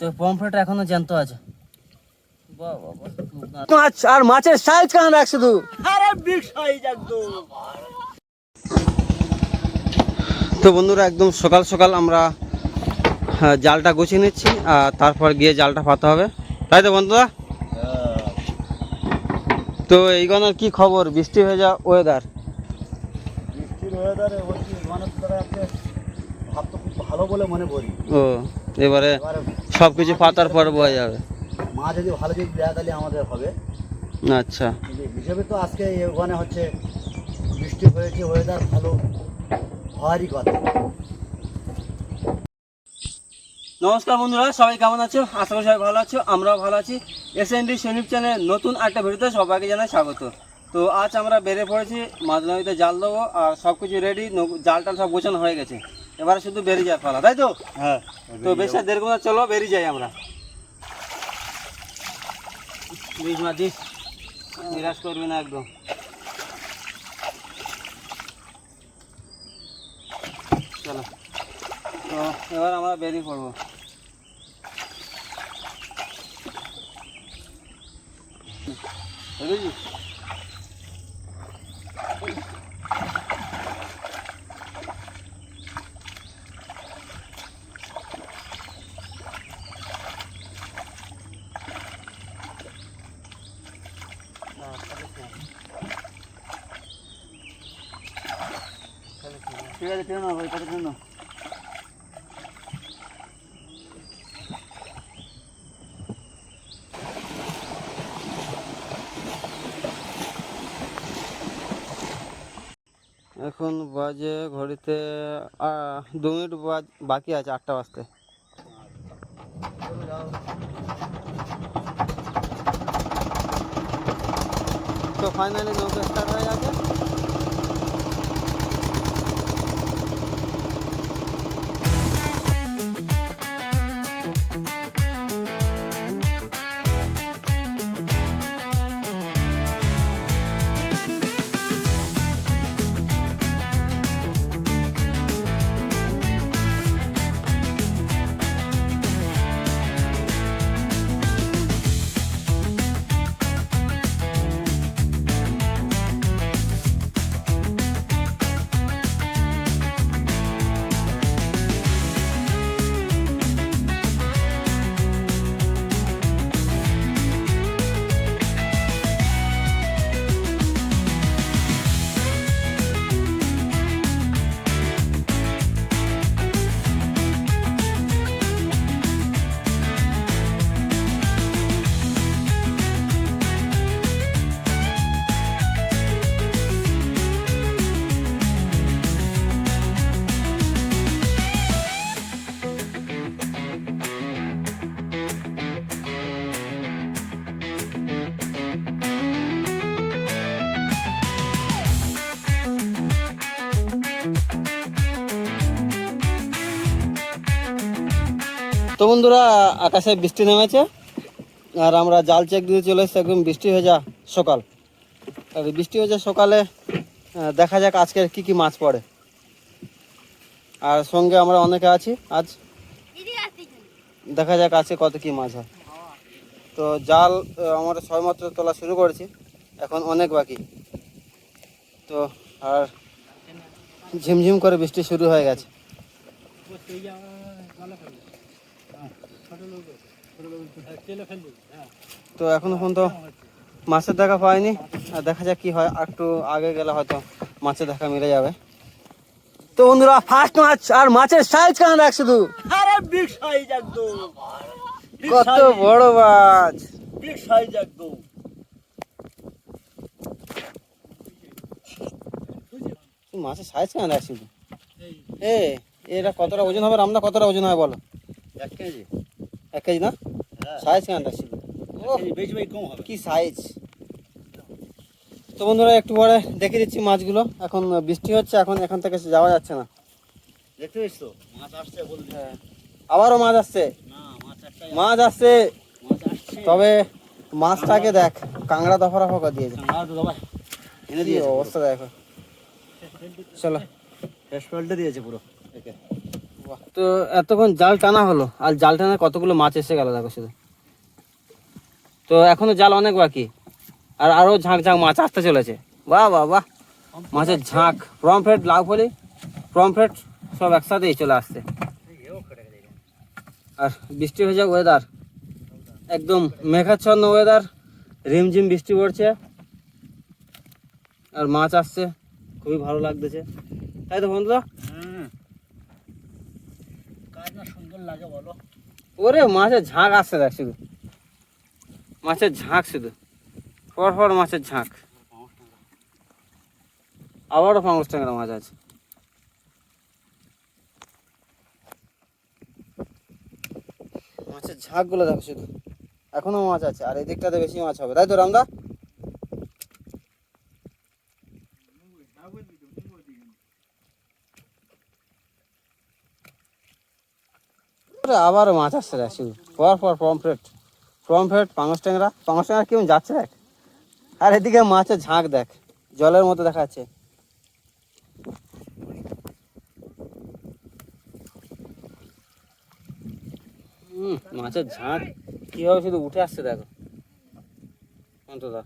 তো পমফ্রেট এখনও জ্যান্ত আছে। বাহ বাহ বাহ। মাছ আর মাছের সাইজ কেমন রাখ শুধু আরে বিগ সাইজ একদম। তো বন্ধুরা একদম সকাল সকাল আমরা হ্যাঁ, জালটা গুছিয়ে নিচ্ছি আর তারপর গিয়ে জালটা পাতা হবে। তাই তো বন্ধুরা? তো এইখানের কি খবর? বৃষ্টি হয়ে যা ওয়েদার বৃষ্টির ওয়েদারে বলছি মানুষ দ্বারা একটা ভাব তো খুব ভালো বলে মনে করি। ও এবারে সব কিছু পাতার পর বোঝা যাবে। মা যদি ভালো যদি দেয় তাহলে আমাদের হবে। আচ্ছা। হিসেবে তো আজকে ওখানে হচ্ছে বৃষ্টি হয়েছে ওয়েদার ভালো হওয়ারই কথা। নমস্কার বন্ধুরা সবাই কেমন আছো? আশা করি সবাই ভালো আছো আমরাও ভালো আছি। এস এন ডি সৈনিক চ্যানেল নতুন একটা ভিডিওতে সবাইকে জানাই স্বাগত। তো আজ আমরা বেড়ে পড়েছি মাছ নদীতে জাল দেবো আর সব কিছু রেডি জাল টাল সব গোছানো হয়ে গেছে। এবারে শুধু বেরিয়ে যাওয়ার পালা তাই তো? হ্যাঁ তো বেশি দেড় ঘণ্টা চলো বেরিয়ে যাই আমরা। দিস মা দিস। নিরাশ করবি না একদম। চলো। তো এবার আমরা বেরিয়ে পড়ব। বুঝলি কত টেনে নাও এখন বাজে ঘড়িতে দু মিনিট বাকি আছে আটটা বাজতে। তো ফাইনালি নৌকা স্টার্ট হয়ে গেছে। তো বন্ধুরা, আকাশে বৃষ্টি নেমেছে আর আমরা জাল চেক দিয়ে চলে এসেছি, একদম বৃষ্টি হয়ে যা সকাল। আর বৃষ্টি ভেজা সকালে দেখা যাক আজকের কি কি মাছ পড়ে। আর সঙ্গে আমরা অনেকে আছি, আজ দেখা যাক আজকে কত কি মাছ হয়। তো জাল আমরা সবেমাত্র তোলা শুরু করেছি, এখন অনেক বাকি। তো আর ঝিমঝিম করে বৃষ্টি শুরু হয়ে গেছে। তো এখনও পর্যন্ত মাছের দেখা পাইনি। আর দেখা যাক কি হয়। আর একটু আগে গেলে হয়তো মাছের দেখা মিলে যাবে। তো বন্ধুরা ফার্স্ট মাছ আর মাছের সাইজ কেমন রাখ শুধু? আরে বিগ সাইজ একদম। কত বড় মাছ big size একদম। মাছের সাইজ কেমন রাখ শুধু? এ এটা কতটা ওজন হবে রামদা কতটা ওজন হয় বলো? এক কেজি। এক কেজি না? সাইজ কেমন রাখ শুধু এক কেজি বেশি বেশি কম হবে। কি সাইজ? তো বন্ধুরা একটু পরে দেখে দিচ্ছি মাছগুলো। এখন বৃষ্টি হচ্ছে এখন এখান থেকে যাওয়া যাচ্ছে না। দেখতে পেয়েছ তো? মাছ আসছে বললি হ্যাঁ। আবারও মাছ আসছে? মাছ আসছে। তবে মাছটাকে দেখ কাংড়া দফা রফা করে দিয়েছে এনে কি দিয়েছে। অবস্থা দেখো। চলো। শেষ পাল্টে দিয়েছে পুরো। তো এতক্ষণ জাল টানা হলো, আর জাল টানা কতগুলো মাছ এসে গেল দেখো শুধু। তো এখনও জাল অনেক বাকি, আর আরও ঝাঁক ঝাঁক মাছ আসতে চলেছে। বাহ বাহ বাহ। মাছের ঝাঁক প্রমফ্রেট লাউ ফলি প্রমফ্রেট সব একসাথেই চলে আসছে। আর বৃষ্টি হয়ে যাক ওয়েদার একদম মেঘাচ্ছন্ন ওয়েদার রিমঝিম বৃষ্টি পড়ছে, আর মাছ আসছে, খুবই ভালো লাগতেছে। তাই তো বন্ধুরা? না ওরে, মাছের ঝাঁক আসছে দেখ শুধু। মাছের ঝাঁক শুধু। পর পর মাছের ঝাঁক। আবারও পাঙ্গস ট্যাংরা মাছ আছে। মাছের ঝাঁকগুলো দেখো শুধু। এখনও মাছ আছে, আর এই দিকটাতে বেশি মাছ হবে। তাই তো রামদা? ওরে আবারও মাছ আসছে দেখ শুধু। পর পর, পমফ্রেট। পমফ্রেট, পাঙস ট্যাংরা। পাঙস ট্যাংরা কেমন যাচ্ছে দেখ। আর এদিকে মাছের ঝাঁক দেখ। জলের মতো দেখা যাচ্ছে মাছের ঝাঁক কীভাবে শুধু উঠে আসছে দেখো। অন্তদা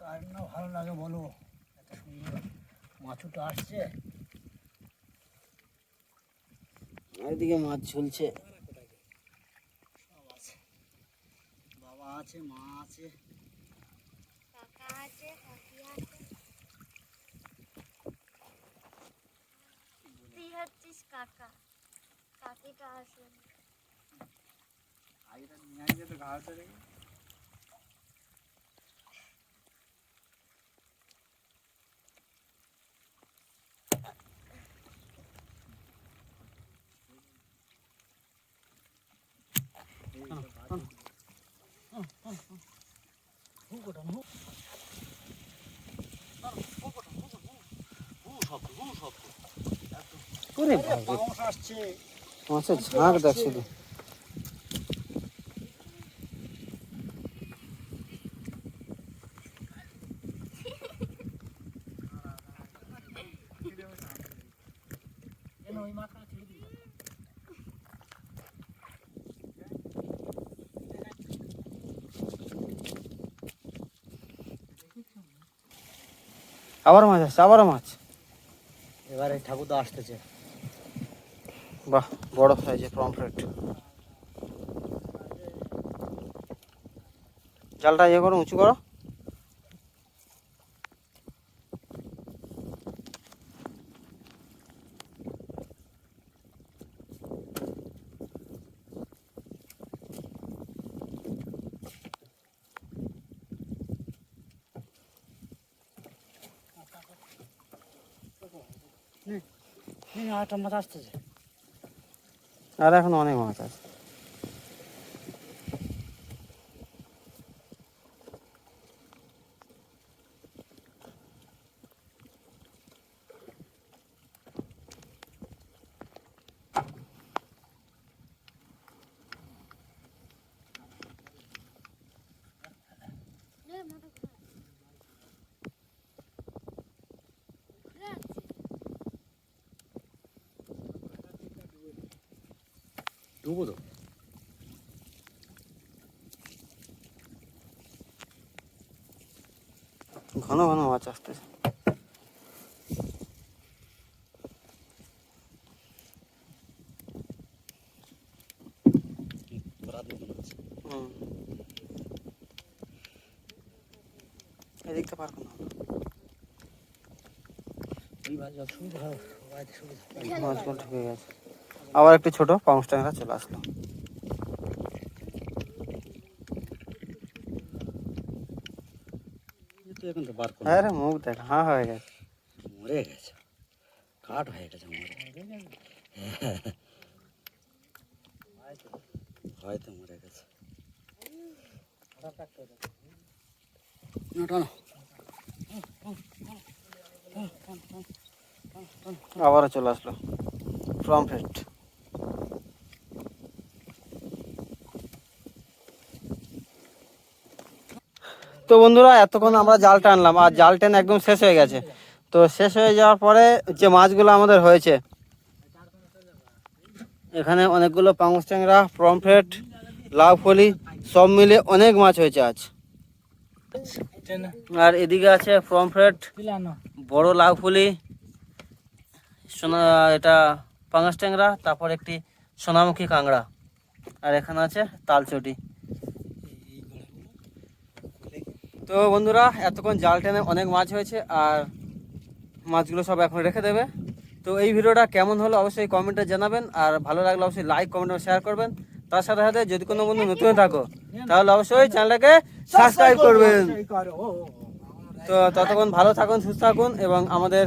কাজ না ভালো লাগে বলো। সুন্দর মাছুটা আসছে আর এদিকে মাছ ঝুলছে। বাবা আছে মা আছে। কাকা আছে কাকি আছে। তো নিয়ে কাকা। কাকিটা আসবে তো বাবা, পাঙস আসছে মাছের ঝাঁক দেখ শুধু কেন ওই মাছটা আবারও মাছ আসছে আবারও মাছ। এবারে তো আসতেছে। বাহ বড় সাইজের পমফ্রেট। জালটা ইয়ে করো উঁচু করো। আটটা মাছ আসতেছে। আর এখন অনেক মাছ আছে ডুবো তো ঘন ঘন মাছ আসতেছে। এদিকটা পার করো ওই মাছ যত সুবিধা বাড়িতে সুবিধা মাছগুলো ঢুকে গেছে। আবার একটু ছোট পাউস ট্যাংরা চলে আসলো। হ্যাঁ মুখ দেখ হ্যাঁ হয়ে গেছে। মরে গেছে। কাঠ হয়ে গেছে মরে হয়তো মরে গেছে। আবারও চলে আসলো। প্রমফ্রেট তো বন্ধুরা, এতক্ষণ আমরা জাল টানলাম আর জাল টেনে একদম শেষ হয়ে গেছে। তো শেষ হয়ে যাওয়ার পরে যে মাছগুলো আমাদের হয়েছে, এখানে অনেকগুলো পাঙ্গুস ট্যাংরা, পমফ্রেট, লাউ ফলি, সব মিলে অনেক মাছ হয়েছে আজ। আর এদিকে আছে পমফ্রেট, বড় লাউ ফুলি, সোনা, এটা পাঙ্গাস ট্যাংরা, তারপর একটি সোনামুখী কাঁকড়া, আর এখানে আছে তালচটি। তো বন্ধুরা, এতক্ষণ জাল টেনে অনেক মাছ হয়েছে আর মাছগুলো সব এখন রেখে দেবে। তো এই ভিডিওটা কেমন হলো অবশ্যই কমেন্টে জানাবেন আর ভালো লাগলে অবশ্যই লাইক কমেন্ট শেয়ার করবেন। তার সাথে সাথে যদি কোনো বন্ধু নতুন থাকো, তাহলে অবশ্যই চ্যানেলটাকে সাবস্ক্রাইব করবেন। তো ততক্ষণ ভালো থাকুন, সুস্থ থাকুন এবং আমাদের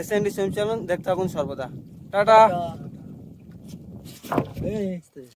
S N D swim channel দেখতে থাকুন সর্বদা। টাটা।